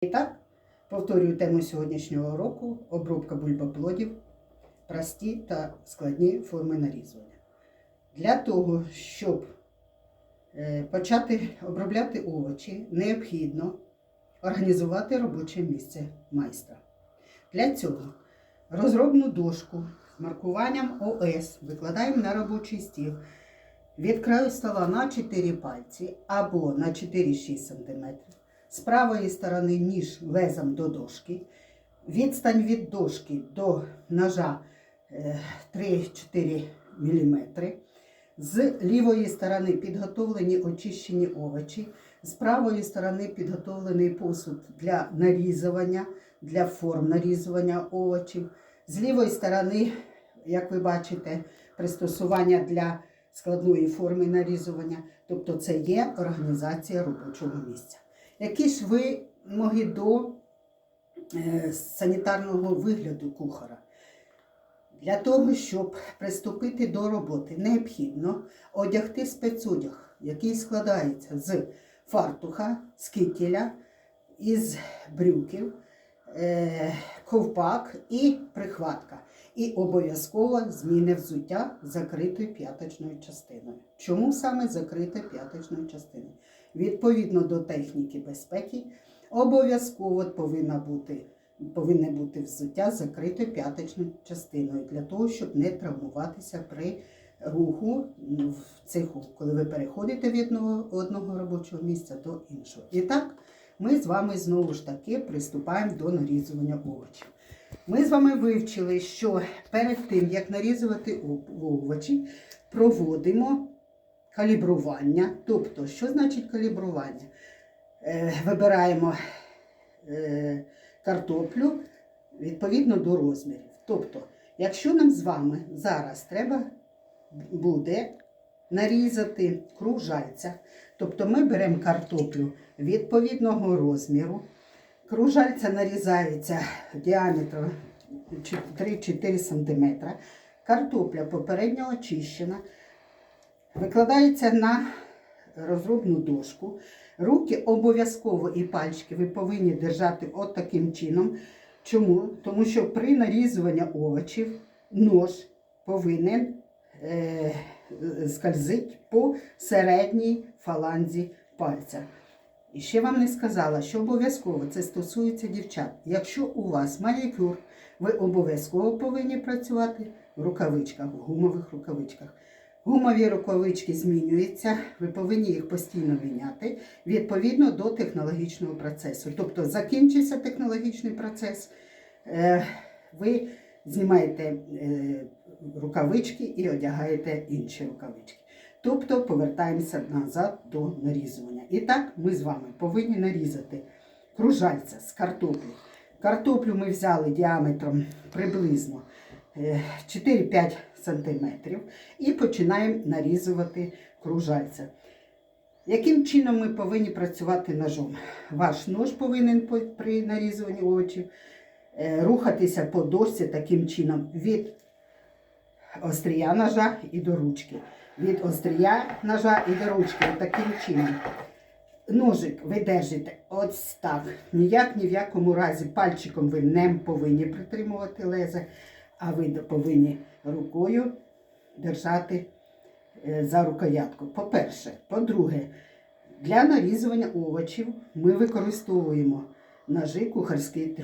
І так, повторюю тему сьогоднішнього року обробка бульбоплодів, прості та складні форми нарізування. Для того, щоб е, почати обробляти овочі, необхідно організувати робоче місце майстра. Для цього розробну дошку з маркуванням ОС викладаємо на робочий стіл від краю стола на 4 пальці або на 4-6 см. З правої сторони ніж лезом до дошки. Відстань від дошки до ножа е, 3-4 мм. З лівої сторони підготовлені очищені овочі. З правої сторони підготовлений посуд для нарізування, для форм нарізування овочів. З лівої сторони, як ви бачите, пристосування для складної форми нарізування. Тобто це є організація робочого місця. Які ж вимоги до е, санітарного вигляду кухара? Для того, щоб приступити до роботи, необхідно одягти спецодяг, який складається з фартуха, з кителя, із брюків, е, ковпак і прихватка. І обов'язково зміни взуття закритою п'яточною частиною. Чому саме закрита п'яточною частиною? Відповідно до техніки безпеки, обов'язково повинна бути, повинне бути взуття закритою п'яточною частиною для того, щоб не травмуватися при руху в цеху, коли ви переходите від одного, одного робочого місця до іншого. І так, ми з вами знову ж таки приступаємо до нарізування овочів. Ми з вами вивчили, що перед тим, як нарізувати овочі, проводимо калібрування. Тобто, що значить калібрування? Е, вибираємо е, картоплю відповідно до розмірів. Тобто, якщо нам з вами зараз треба буде нарізати кружальця, тобто ми беремо картоплю відповідного розміру. Кружальця нарізається діаметром 3-4 см. Картопля попередньо очищена. Викладається на розробну дошку. Руки обов'язково і пальчики ви повинні держати от таким чином. Чому? Тому що при нарізуванні овочів нож повинен е, скользити по середній фаланзі пальця. І ще вам не сказала, що обов'язково це стосується дівчат. Якщо у вас манікюр, ви обов'язково повинні працювати в рукавичках, в гумових рукавичках. Гумові рукавички змінюються, ви повинні їх постійно міняти відповідно до технологічного процесу. Тобто закінчився технологічний процес, е, ви знімаєте е, рукавички і одягаєте інші рукавички. Тобто повертаємося назад до нарізування. І так ми з вами повинні нарізати кружальця з картоплі. Картоплю ми взяли діаметром приблизно е, 4-5 см і починаємо нарізувати кружальця. Яким чином ми повинні працювати ножом? Ваш нож повинен при нарізуванні овочів е, рухатися по дошці таким чином від острія ножа і до ручки. Від острія ножа і до ручки. Таким чином. Ножик ви держите ось так. Ніяк ні в якому разі пальчиком ви не повинні притримувати лезе, а ви повинні рукою держати е, за рукоятку. По-перше, по-друге, для нарізування овочів ми використовуємо ножи кухарської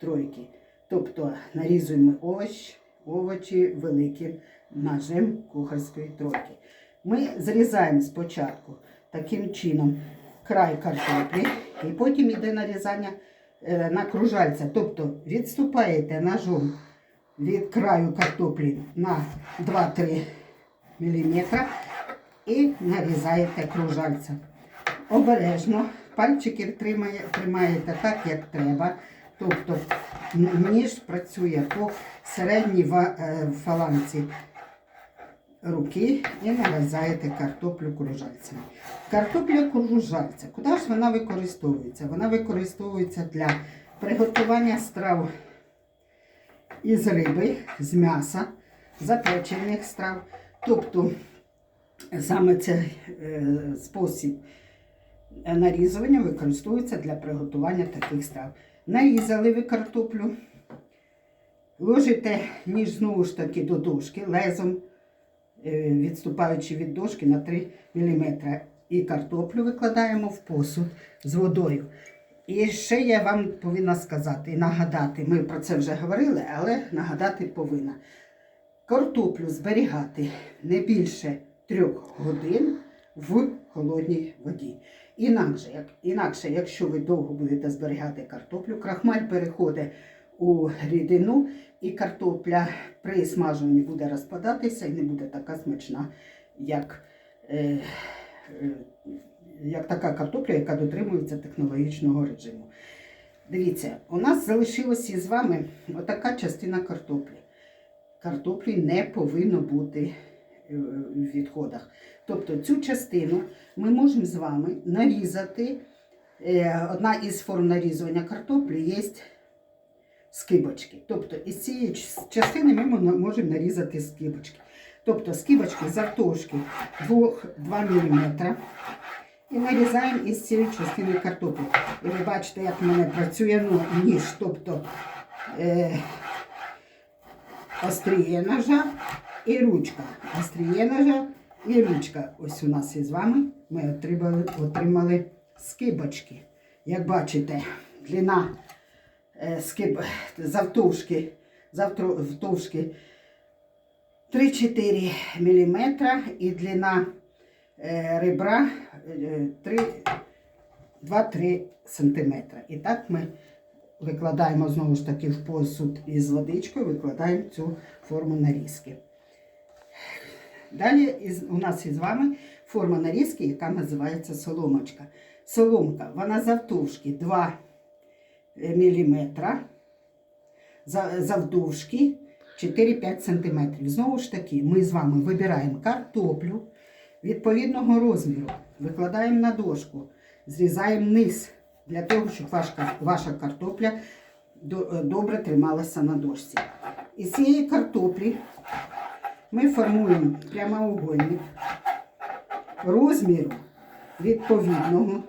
тройки. Тобто нарізуємо овоч, овочі великим ножем кухарської тройки. Ми зрізаємо спочатку таким чином край картоплі, і потім йде нарізання е, на кружальця. Тобто відступаєте ножом від краю картоплі на 2-3 мм і нарізаєте кружальця. Обережно, пальчики тримає, тримаєте так, як треба. Тобто ніж працює по середній е, фаланці руки і нарізаєте картоплю кружальцями. Картопля кружальця. Куди ж вона використовується? Вона використовується для приготування страв із риби, з м'яса, запечених страв. Тобто саме цей е, спосіб е, нарізування використовується для приготування таких страв. Нарізали ви картоплю, ложите ніж знову ж таки до дошки лезом, е, відступаючи від дошки на 3 мм. І картоплю викладаємо в посуд з водою. І ще я вам повинна сказати нагадати, ми про це вже говорили, але нагадати повинна. Картоплю зберігати не більше трьох годин в холодній воді. Інакше, як, інакше, якщо ви довго будете зберігати картоплю, крахмаль переходить у рідину, і картопля при смаженні буде розпадатися і не буде така смачна, як, е, е, як така картопля, яка дотримується технологічного режиму. Дивіться, у нас залишилася із вами отака частина картоплі. Картоплі не повинно бути е, в відходах. Тобто цю частину ми можемо з вами нарізати. Е, Одна із форм нарізування картоплі є скибочки. Тобто із цієї частини ми можемо нарізати скибочки. Тобто скибочки завтовшки 2 мм. І нарізаємо із цієї частини картоплі. І ви бачите, як в мене працює ну, ніж. Тобто е, остріє ножа і ручка. Остріє ножа і ручка. Ось у нас із вами ми отримали, отримали скибочки. Як бачите, длина е, скиб, завтовшки, завтовшки 3-4 мм і длина ребра е, 3 2-3 см. І так ми викладаємо знову ж таки в посуд із водичкою, викладаємо цю форму нарізки. Далі у нас із вами форма нарізки, яка називається соломочка. Соломка, вона завтовшки 2 мм, завдовжки 4-5 см. Знову ж таки, ми з вами вибираємо картоплю відповідного розміру, викладаємо на дошку, зрізаємо низ для того, щоб ваша, картопля добре трималася на дошці. Із цієї картоплі ми формуємо прямоугольник розміру відповідного,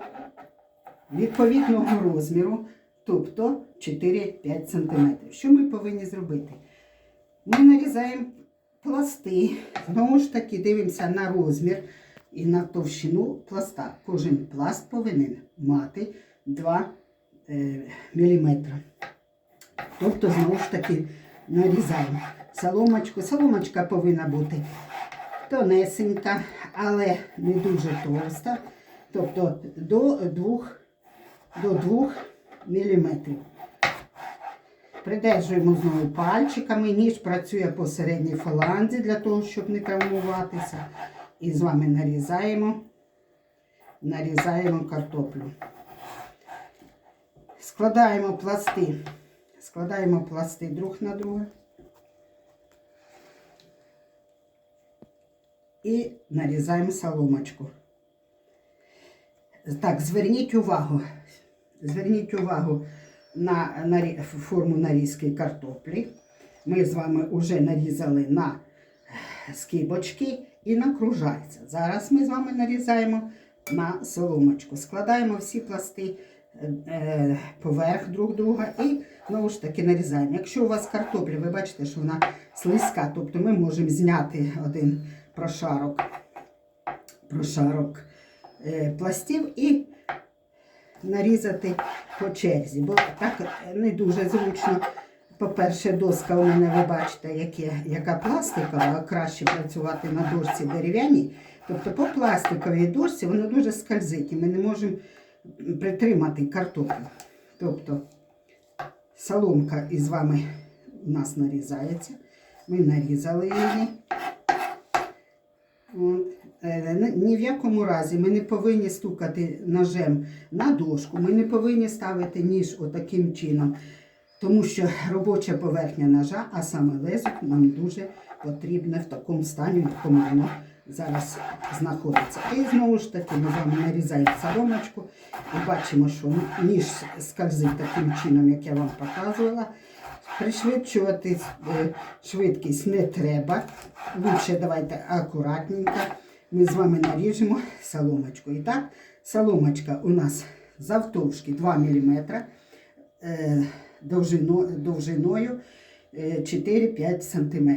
відповідного розміру, тобто 4-5 см. Що ми повинні зробити? Ми нарізаємо пласти, знову ж таки дивимося на розмір і на товщину пласта. Кожен пласт повинен мати 2 е, мм. Тобто, знову ж таки, нарізаємо соломочку. Соломочка повинна бути тонесенька, але не дуже товста. Тобто до 2, до 2 мм. Придержуємо знову пальчиками. Ніж працює по середній фаланзі для того, щоб не травмуватися. І з вами нарізаємо, нарізаємо картоплю. Складаємо пласти, складаємо пласти друг на друга. І нарізаємо соломочку. Так, зверніть увагу. Зверніть увагу на нарі- форму нарізки картоплі. Ми з вами вже нарізали на скибочки і на кружальця. Зараз ми з вами нарізаємо на соломочку. Складаємо всі пласти е, е, поверх друг друга і знову ж таки нарізаємо. Якщо у вас картопля, ви бачите, що вона слизька, тобто ми можемо зняти один прошарок, прошарок е, пластів і нарізати по черзі, бо так не дуже зручно. По-перше, доска у мене, ви бачите, яке, яка пластикова, а краще працювати на дошці дерев'яній. Тобто по пластиковій дошці воно дуже скользить і ми не можемо притримати картоплю. Тобто соломка із вами у нас нарізається. Ми нарізали її. Е, ні- в якому разі ми не повинні стукати ножем на дошку, ми не повинні ставити ніж отаким чином, тому що робоча поверхня ножа, а саме лезо, нам дуже потрібне в такому стані, в якому воно зараз знаходиться. І знову ж таки ми з вами нарізаємо соломочку і бачимо, що ніж скользить таким чином, як я вам показувала. Пришвидшувати е, швидкість не треба. Лучше давайте акуратненько. Ми з вами наріжемо соломочку. І так Соломочка у нас завтовшки 2 мм, довжиною е, 4-5 см.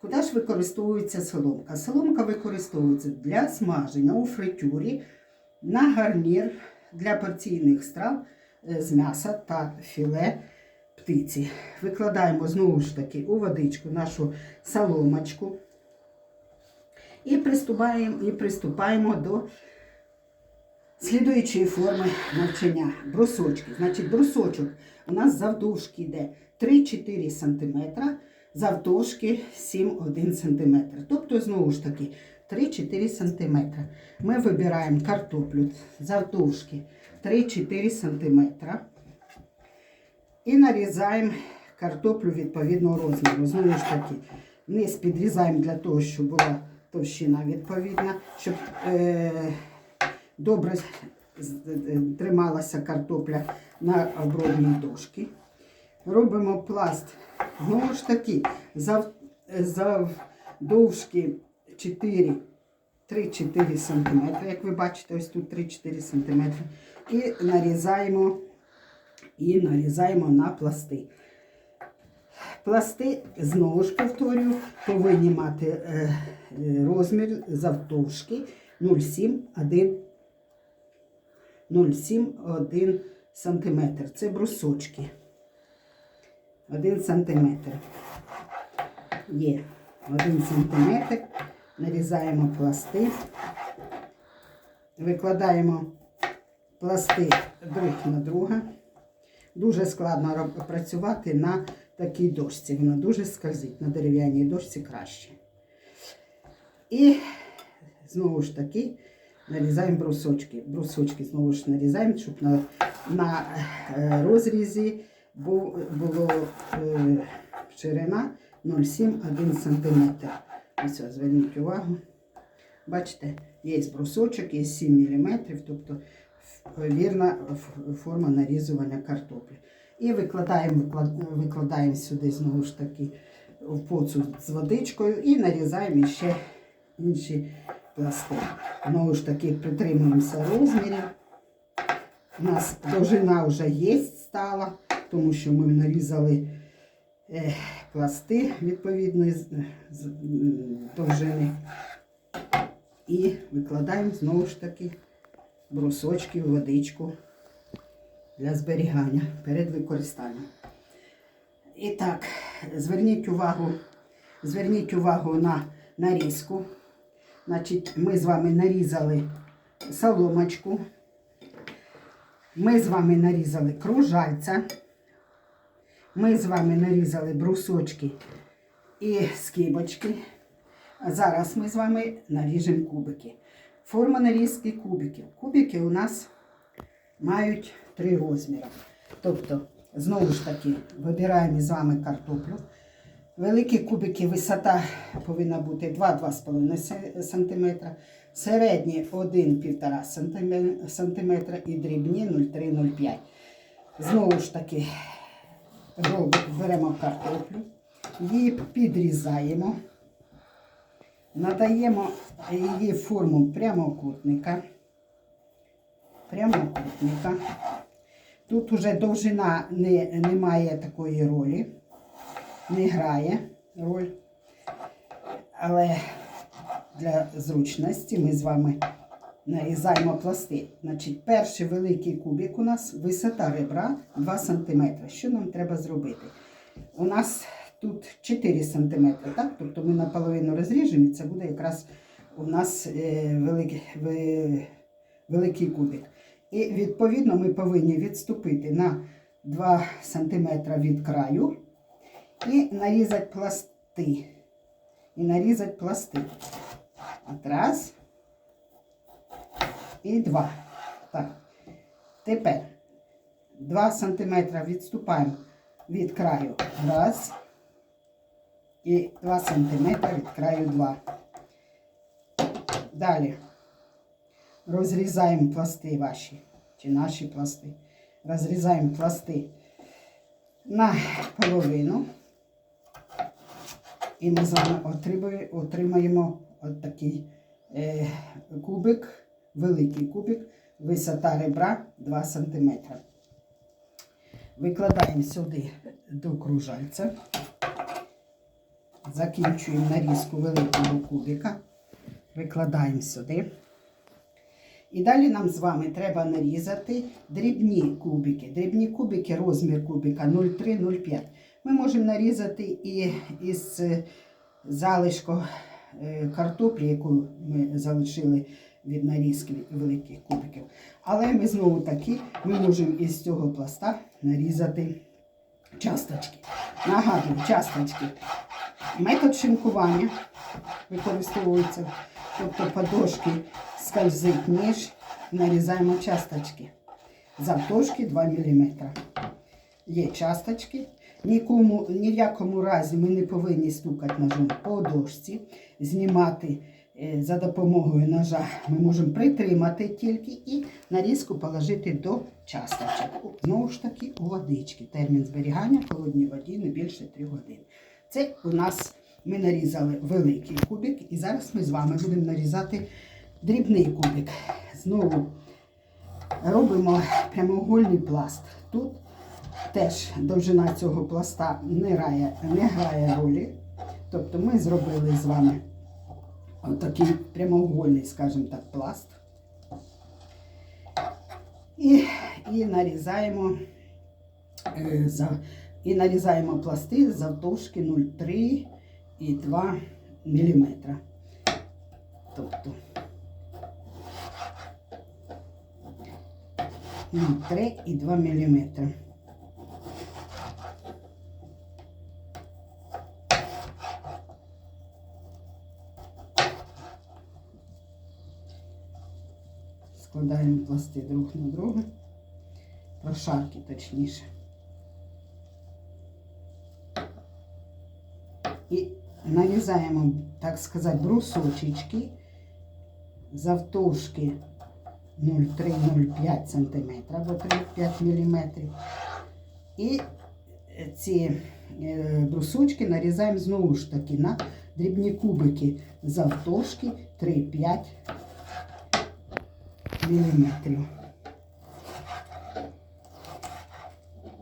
Куди ж використовується соломка? Соломка використовується для смаження у фритюрі на гарнір для порційних страв е, з м'яса та філе птиці. Викладаємо знову ж таки у водичку нашу соломочку і приступаємо, і приступаємо до слідуючої форми навчання. Брусочки. Значить, брусочок у нас завдовжки йде 3-4 см, завдовжки 7-1 см. Тобто, знову ж таки, 3-4 см. Ми вибираємо картоплю завдовжки 3-4 см. І нарізаємо картоплю відповідного розміру. Знову ж таки, низ підрізаємо для того, щоб була товщина відповідна, щоб е, добре е, трималася картопля на обробній дошці. Робимо пласт. Знову ж таки, завдовжки 4 3-4 см, як ви бачите, ось тут 3-4 см. І нарізаємо, і нарізаємо на пласти. Пласти, знову ж повторюю, повинні мати е, е, розмір завтовшки 0,7-1 0,7-1 см. Це брусочки. 1 см. Є 1 см. Нарізаємо пласти. Викладаємо пласти друг на друга. Дуже складно працювати на такій дошці. Вона дуже скользить. На дерев'яній дошці краще. І знову ж таки нарізаємо брусочки. Брусочки знову ж нарізаємо, щоб на, на е, розрізі бу- було е, ширина 0,7-1 см. Ось, зверніть увагу. Бачите, є брусочок, є 7 мм, тобто вірна форма нарізування картоплі. І викладаємо, викладаємо сюди знову ж таки в поцу з водичкою і нарізаємо ще інші пласти. Знову ж таки притримуємося розмірів. У нас довжина вже є стала, тому що ми нарізали е, пласти відповідної довжини. І викладаємо знову ж таки брусочки в водичку для зберігання перед використанням. І так, зверніть увагу, зверніть увагу на нарізку. Значить, ми з вами нарізали соломочку. Ми з вами нарізали кружальця. Ми з вами нарізали брусочки і скибочки. Зараз ми з вами наріжемо кубики. Форма нарізки кубиків. Кубики у нас мають три розміри. Тобто, знову ж таки, вибираємо з вами картоплю. Великі кубики висота повинна бути 2-2,5 см, середні 1-1,5 см і дрібні 0,3-0,5 Знову ж таки, беремо картоплю, її підрізаємо, надаємо її форму прямокутника. Прямокутника. Тут уже довжина не, не має такої ролі, не грає роль. Але для зручності ми з вами нарізаємо пласти. Значить, перший великий кубик у нас висота ребра 2 см. Що нам треба зробити? У нас тут 4 см, так? Тобто ми наполовину розріжемо, і це буде якраз у нас е, великий, великий кубик. І відповідно ми повинні відступити на 2 см від краю і нарізати пласти. І нарізати пласти. От раз. І два. Так. Тепер 2 см відступаємо від краю. Раз. І 2 см від краю два. Далі розрізаємо пласти ваші, чи наші пласти. Розрізаємо пласти на половину. І ми з вами отримаємо от такий е, кубик, великий кубик висота ребра 2 см. Викладаємо сюди до кружальця. Закінчуємо нарізку великого кубика. Викладаємо сюди. І далі нам з вами треба нарізати дрібні кубики. Дрібні кубики, розмір кубика 0,3-0,5. Ми можемо нарізати і із е, залишку е, картоплі, яку ми залишили від нарізки великих кубиків. Але ми знову таки ми можемо із цього пласта нарізати часточки. Нагадую, часточки. Метод шинкування використовується. Тобто подошки скользить ніж, нарізаємо часточки. Завтовшки 2 мм. Є часточки. Нікому, ні в якому разі ми не повинні стукати ножом по дошці, знімати е, за допомогою ножа. Ми можемо притримати тільки і нарізку положити до часточок. Знову ж таки, у водички. Термін зберігання в холодній воді не більше 3 години. Це у нас ми нарізали великий кубик, і зараз ми з вами будемо нарізати дрібний кубик. Знову робимо прямоугольний пласт. Тут теж довжина цього пласта не грає, не грає ролі. Тобто ми зробили з вами отакий прямоугольний, скажімо так, пласт. І, і нарізаємо е, за, і нарізаємо пласти завтовшки 0,3 і 2 мм. Тобто 0,3 і 2 мм. Складаємо пласти друг на друга, прошарки точніше. І нарізаємо, так сказати, брусочечки завтовшки 0,3-0,5 см або 3-5 мм. І ці е, брусочки нарізаємо знову ж таки на дрібні кубики завтовшки 3-5 мм.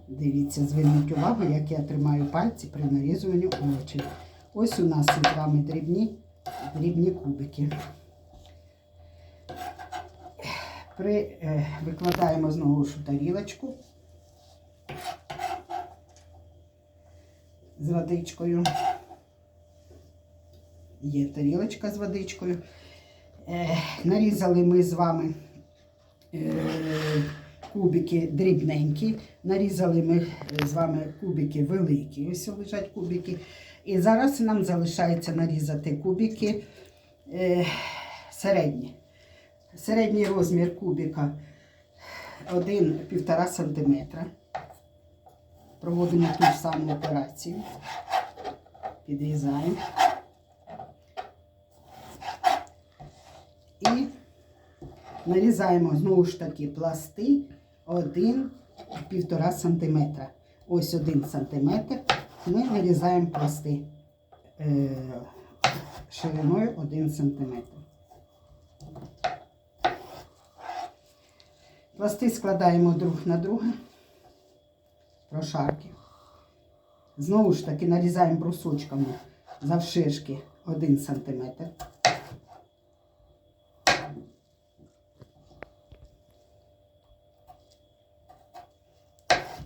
Дивіться, зверніть увагу, як я тримаю пальці при нарізуванні овочів. Ось у нас з вами дрібні, дрібні кубики. При, е, викладаємо знову ж тарілочку з водичкою. Є тарілочка з водичкою. Е, нарізали ми з вами е, кубики дрібненькі. Нарізали ми з вами кубики великі. Ось лежать кубики. І зараз нам залишається нарізати кубики е, середні. Середній розмір кубика 1-1,5 см. Проводимо ту ж саму операцію. Підрізаємо. І нарізаємо знову ж таки пласти 1-1,5 см. Ось 1 см. Ми нарізаємо пласти е, шириною 1 см. Пласти складаємо друг на друга, прошарки. Знову ж таки нарізаємо брусочками завширшки 1 см.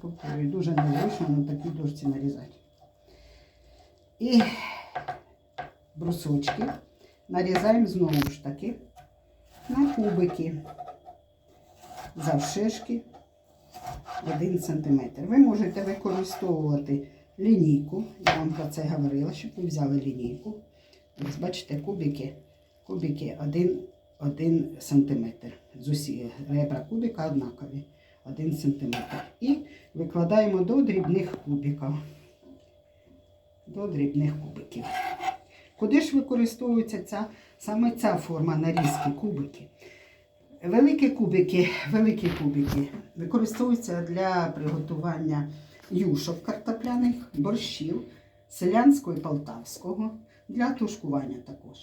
Повторюю, дуже незручно на такій дошці нарізати. І брусочки нарізаємо знову ж таки на кубики завшишки 1 см. Ви можете використовувати лінійку. Я вам про це говорила, щоб ви взяли лінійку. Ось бачите, кубики, кубики 1, 1 см. З усі ребра кубика однакові. 1 см. І викладаємо до дрібних кубиків. До дрібних кубиків. Куди ж використовується ця, саме ця форма нарізки кубики? Великі кубики, великі кубики використовуються для приготування юшок картопляних, борщів, селянського і полтавського, для тушкування також.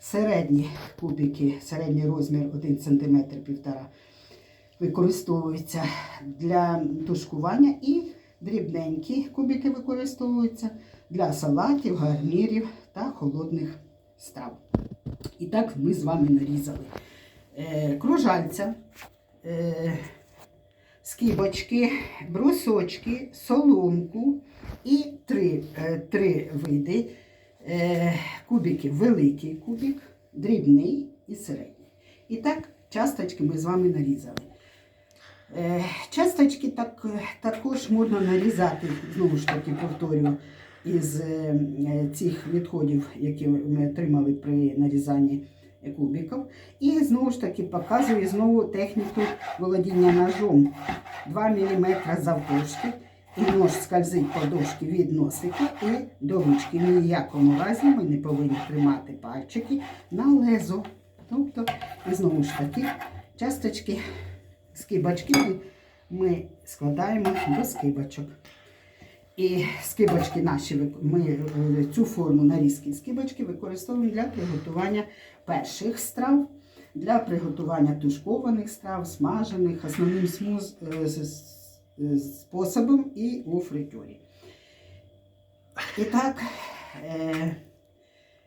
Середні кубики, середній розмір 1 см 1,5 використовуються для тушкування і дрібненькі кубики використовуються для салатів, гарнірів та холодних страв. І так ми з вами нарізали е, кружальця, е, скибочки, брусочки, соломку і три, е, три види кубиків. Великий кубик, дрібний і середній. І так, часточки ми з вами нарізали. Е, Часточки так, також можна нарізати, знову ж таки повторюю, із е, е, цих відходів, які ми отримали при нарізанні кубиків. І знову ж таки показую знову техніку володіння ножом. 2 мм завтовшки. І нож скользить по дошці від носика і до ручки. Ні в якому разі ми не повинні тримати пальчики на лезо. Тобто, і знову ж таки, часточки, скибочки ми, складаємо до скибочок. І скибочки наші ми е, цю форму нарізки скибочки використовуємо для приготування перших страв, для приготування тушкованих страв, смажених, основним смуз, е, способом і у фритюрі. І так, е,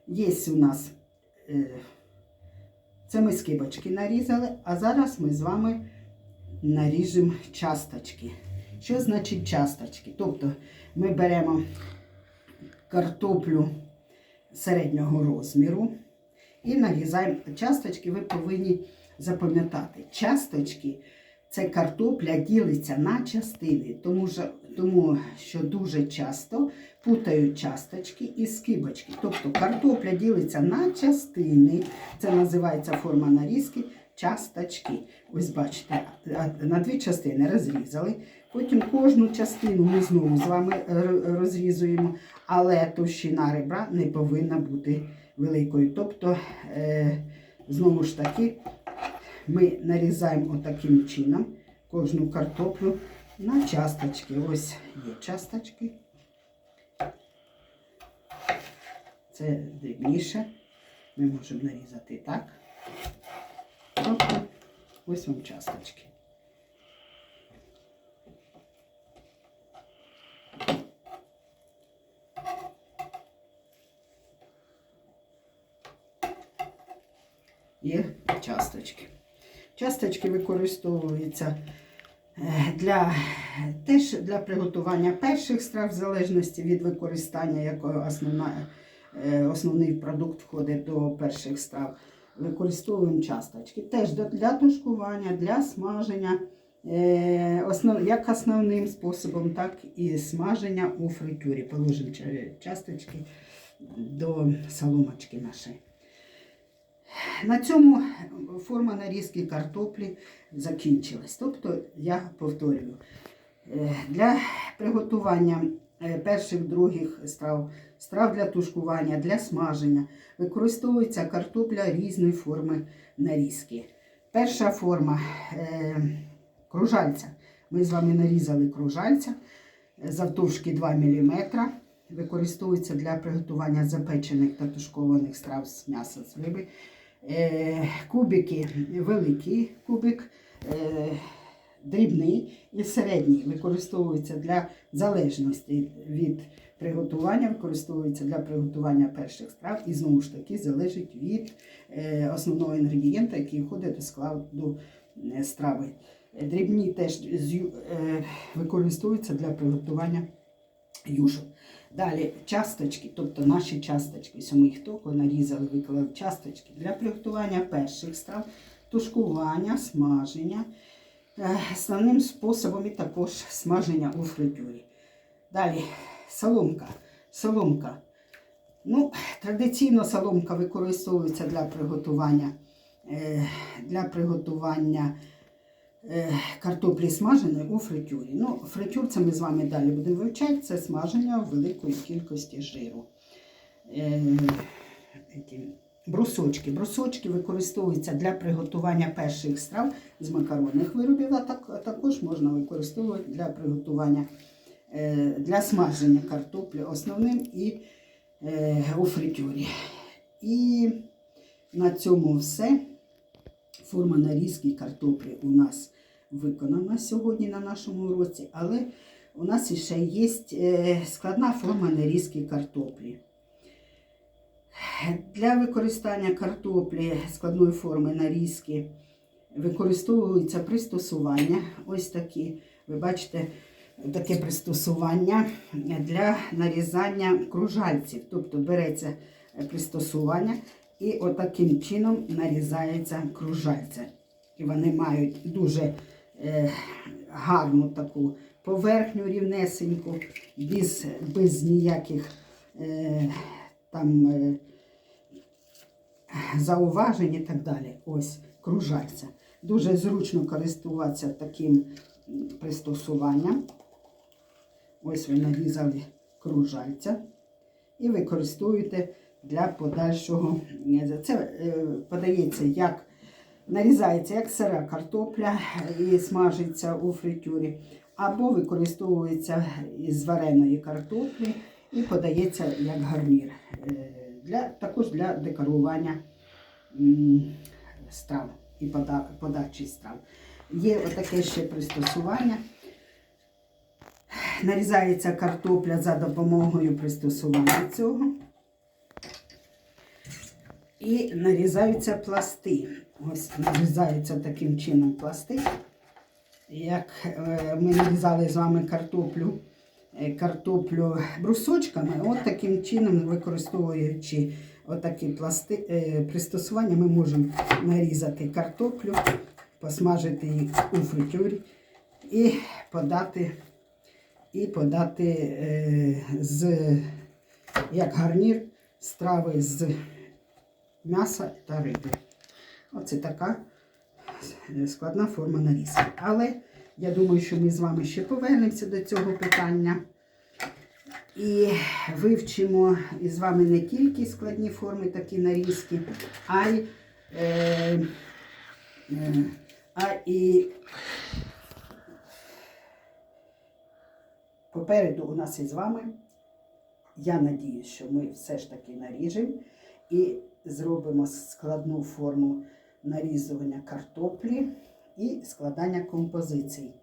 є у нас це ми скибочки нарізали, а зараз ми з вами наріжемо часточки. Що значить часточки? Тобто ми беремо картоплю середнього розміру і нарізаємо часточки. Ви повинні запам'ятати, часточки це картопля ділиться на частини, тому що, тому що дуже часто путають часточки і скибочки. Тобто картопля ділиться на частини, це називається форма нарізки. Часточки. Ось бачите, на дві частини розрізали. Потім кожну частину ми знову з вами розрізуємо, але товщина ребра не повинна бути великою. Тобто, е, знову ж таки, ми нарізаємо отаким чином кожну картоплю на часточки. Ось є часточки. Це дрібніше. Ми можемо нарізати так. Тобто, ось вам часточки. Є часточки. Часточки використовуються е, для, теж для приготування перших страв, в залежності від використання, якого основна, е, основний продукт входить до перших страв. Використовуємо часточки. Теж для тушкування, для смаження, е, як основним способом, так і смаження у фритюрі. Положимо часточки до соломочки нашої. На цьому форма нарізки картоплі закінчилась. Тобто, я повторюю, е, для приготування перших, других страв, страв для тушкування, для смаження використовується картопля різної форми нарізки. Перша форма е, кружальця. Ми з вами нарізали кружальця е, завтовшки 2 мм. Використовується для приготування запечених та тушкованих страв з м'яса з риби. Е, кубики, великий кубик, е, дрібний і середній використовується для залежності від приготування, використовується для приготування перших страв і знову ж таки залежить від е, основного інгредієнта, який входить до складу е, страви. Дрібні теж е, використовуються для приготування юшу. Далі часточки, тобто наші часточки, ось тільки нарізали, виклали часточки для приготування перших страв, тушкування, смаження. Е, Основним способом і також смаження у фритюрі. Далі соломка. Соломка. Ну, традиційно соломка використовується для приготування, е, для приготування е, картоплі смаженої у фритюрі. Ну, фритюр це ми з вами далі будемо вивчати. Це смаження великої кількості жиру. Брусочки. Брусочки використовуються для приготування перших страв з макаронних виробів, а, так, також можна використовувати для приготування е, для смаження картоплі основним і е, у фритюрі. І на цьому все. Форма нарізки картоплі у нас виконано сьогодні на нашому уроці, але у нас ще є е, складна форма нарізки картоплі. Для використання картоплі складної форми нарізки використовуються пристосування. Ось такі, ви бачите, таке пристосування для нарізання кружальців. Тобто береться пристосування і отаким чином нарізається кружальця. І вони мають дуже е, гарну таку поверхню рівнесеньку, без, без ніяких е, там е, зауважень і так далі. Ось кружальця. Дуже зручно користуватися таким пристосуванням. Ось ви нарізали кружальця і використовуєте для подальшого. е, Це е, подається як нарізається як сира картопля і смажиться у фритюрі, або використовується із вареної картоплі і подається як гарнір. Е, Для, також для декорування страв і пода- подачі страв. Є отаке ще пристосування. Нарізається картопля за допомогою пристосування цього. І нарізаються пласти. Ось нарізаються таким чином пласти. Як е, ми нарізали з вами картоплю, картоплю брусочками, от таким чином, використовуючи отакі пласти, е, пристосування, ми можемо нарізати картоплю, посмажити її у фритюрі і подати, і подати е, з, як гарнір страви з м'яса та риби. Оце така складна форма нарізки. Але я думаю, що ми з вами ще повернемося до цього питання. І вивчимо із вами не тільки складні форми такі нарізки, а й, е, е, а і попереду у нас із вами. Я надіюсь, що ми все ж таки наріжемо і зробимо складну форму нарізування картоплі і складання композицій.